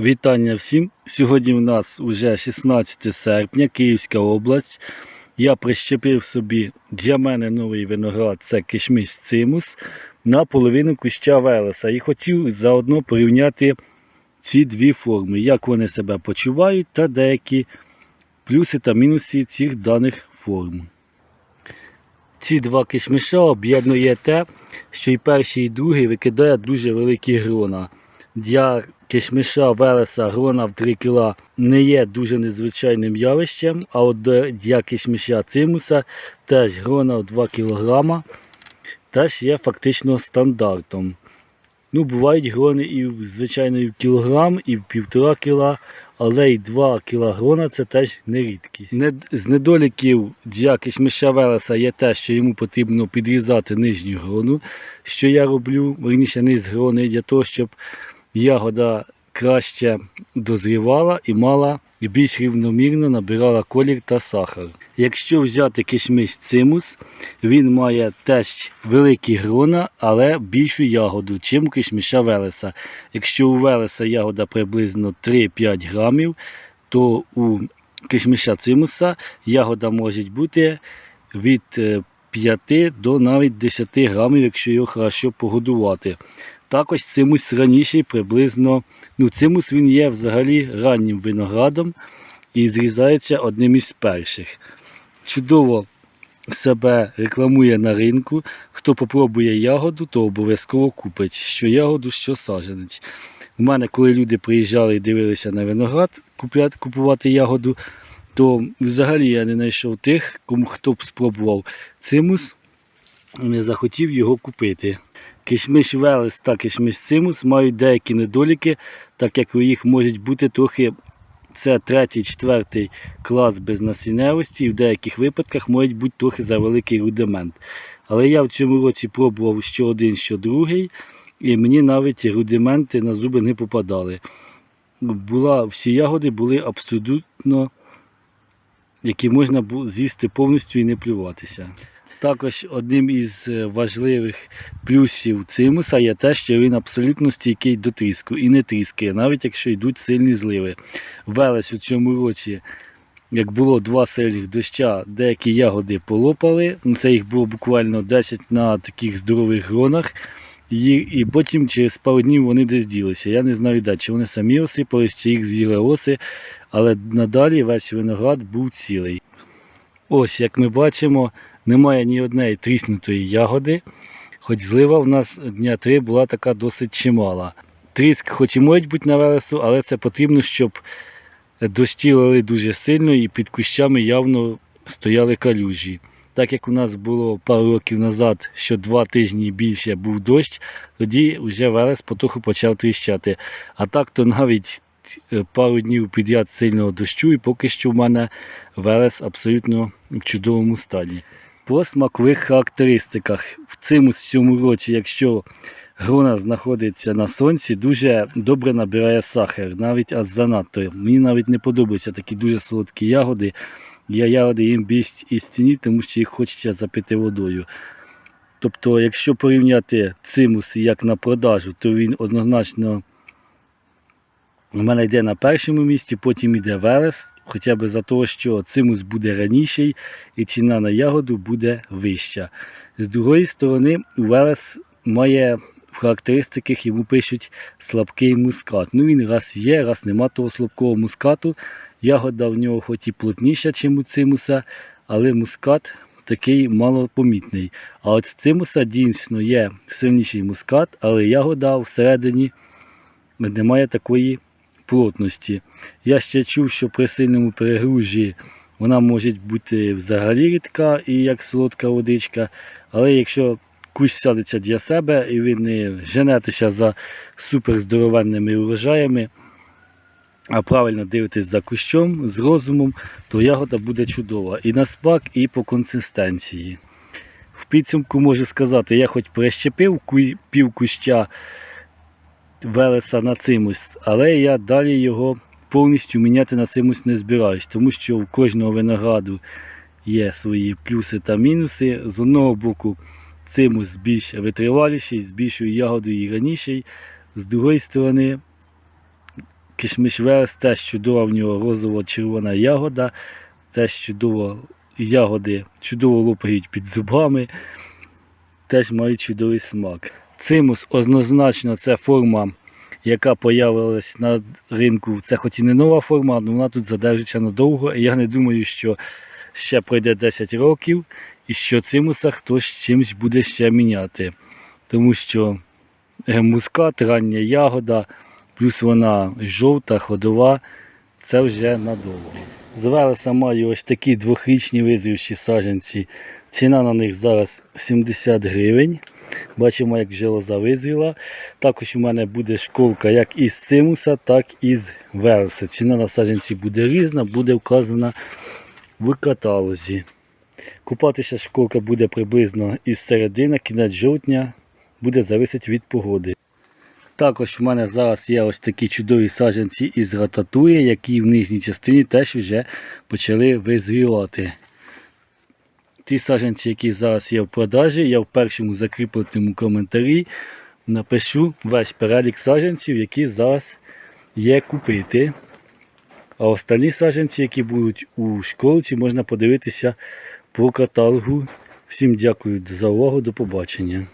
Вітання всім. Сьогодні в нас вже 16 серпня, Київська область. Я прищепив собі для мене новий виноград, це кишміш цимус, на половину куща Велеса. І хотів заодно порівняти ці дві форми, як вони себе почувають та деякі плюси та мінуси цих даних форм. Ці два кишмиша об'єднує те, що і перший, і другий викидає дуже великі грона. Для кишмиша Велеса грона в 3 кг не є дуже незвичайним явищем, а от для кишмиша Цимуса теж грона в 2 кг теж є фактично стандартом. Ну, бувають грони і звичайно і в кілограм, і в півтора кіла, але й 2 кг це теж не рідкість. Не, з недоліків для кишмиша Велеса є те, що йому потрібно підрізати нижню грону, що я роблю, верніше низ грони, для того, щоб ягода краще дозрівала і мала і більш рівномірно набирала колір та сахар. Якщо взяти кишмиш цимус, він має теж великі грона, але більшу ягоду, чим у кишмиша Велеса. Якщо у Велеса ягода приблизно 3-5 грамів, то у кишмиша цимуса ягода може бути від е, 5 до навіть 10 грамів, якщо його хорошо погодувати. Також цимус раніший приблизно, ну цимус він є взагалі раннім виноградом і зрізається одним із перших. Чудово себе рекламує на ринку. Хто попробує ягоду, то обов'язково купить що ягоду, що саджанець. У мене, коли люди приїжджали і дивилися на виноград купувати ягоду, то взагалі я не знайшов тих, кому хто б спробував цимус, не захотів його купити. Кишмиш Велес та кишмиш Цимус мають деякі недоліки, так як у їх можуть бути трохи це третій, четвертий клас без насінневості, і в деяких випадках можуть бути трохи завеликий рудимент. Але я в цьому році пробував що один, що другий, і мені навіть рудименти на зуби не попадали. Була, всі ягоди були абсолютно, які можна з'їсти повністю і не плюватися. Також одним із е, важливих плюсів цимуса є те, що він абсолютно стійкий до тріску і не тріскає, навіть якщо йдуть сильні зливи. Велес у цьому році, як було два сильних доща, деякі ягоди полопали. Ну, Це їх було буквально 10 на таких здорових гронах. І, і потім через пару днів вони десь ділися. Я не знаю, де, чи вони самі осипались, чи їх з'їли оси, але надалі весь виноград був цілий. Ось, як ми бачимо, немає ні однієї тріснутої ягоди, хоч злива в нас дня три була така досить чимала. Тріск хоч і можуть бути на вересу, але це потрібно, щоб дощі лили дуже сильно і під кущами явно стояли калюжі. Так як у нас було пару років назад, що два тижні більше був дощ, тоді вже верес потоху почав тріщати. А так то навіть е, пару днів підряд сильного дощу, і поки що в мене верес абсолютно в чудовому стані. По смакових характеристиках в цьому цьому році, якщо грона знаходиться на сонці, дуже добре набирає сахар, навіть аж занадто. Мені навіть не подобаються такі дуже солодкі ягоди. Я ягоди їм більш із ціні, тому що їх хочеться запити водою. Тобто, якщо порівняти цимус як на продажу, то він однозначно у мене йде на першому місці, потім йде верес, хоча б за того, що цимус буде раніший і ціна на ягоду буде вища. З другої сторони, верес має в характеристиках йому пишуть слабкий мускат. Ну він раз є, раз нема того слабкого мускату. Ягода в нього хоч і плотніша, ніж у цимуса, але мускат такий малопомітний. А от в цимуса дійсно є сильніший мускат, але ягода всередині немає такої плотності. Я ще чув, що при сильному перегружі вона може бути взагалі рідка і як солодка водичка. Але якщо кущ садиться для себе і ви не женетеся за суперздоровенними урожаями, а правильно дивитесь за кущом з розумом, то ягода буде чудова і на смак, і по консистенції. В підсумку можу сказати, я хоч прищепив пів куща велеса на цимус, але я далі його повністю міняти на цимус не збираюсь, тому що у кожного винограду є свої плюси та мінуси. З одного боку, цимус більш витриваліший, з більшою ягодою і раніший. З другої сторони, Кишмиш Велес теж чудова в нього розово-червона ягода, теж чудово ягоди чудово лопають під зубами, теж мають чудовий смак. Цимус однозначно це форма, яка появилась на ринку. Це хоч і не нова форма, але вона тут задержиться надовго. І я не думаю, що ще пройде 10 років і що цимуса хтось чимось буде ще міняти. Тому що е, мускат, рання ягода, плюс вона жовта, ходова, це вже надовго. З маю ось такі двохрічні визрівші саджанці. Ціна на них зараз 70 гривень. Бачимо, як вже лоза визріла. Також у мене буде школка як із цимуса, так і з велеса. Ціна на саджанці буде різна, буде вказана в каталозі. Купатися школка буде приблизно із середини, кінець жовтня, буде залежати від погоди. Також у мене зараз є ось такі чудові саджанці із рататуї, які в нижній частині теж вже почали визрівати. Ті саджанці, які зараз є в продажі, я в першому закріпленому коментарі напишу весь перелік саджанців, які зараз є купити. А останні саджанці, які будуть у школці, можна подивитися по каталогу. Всім дякую за увагу, до побачення.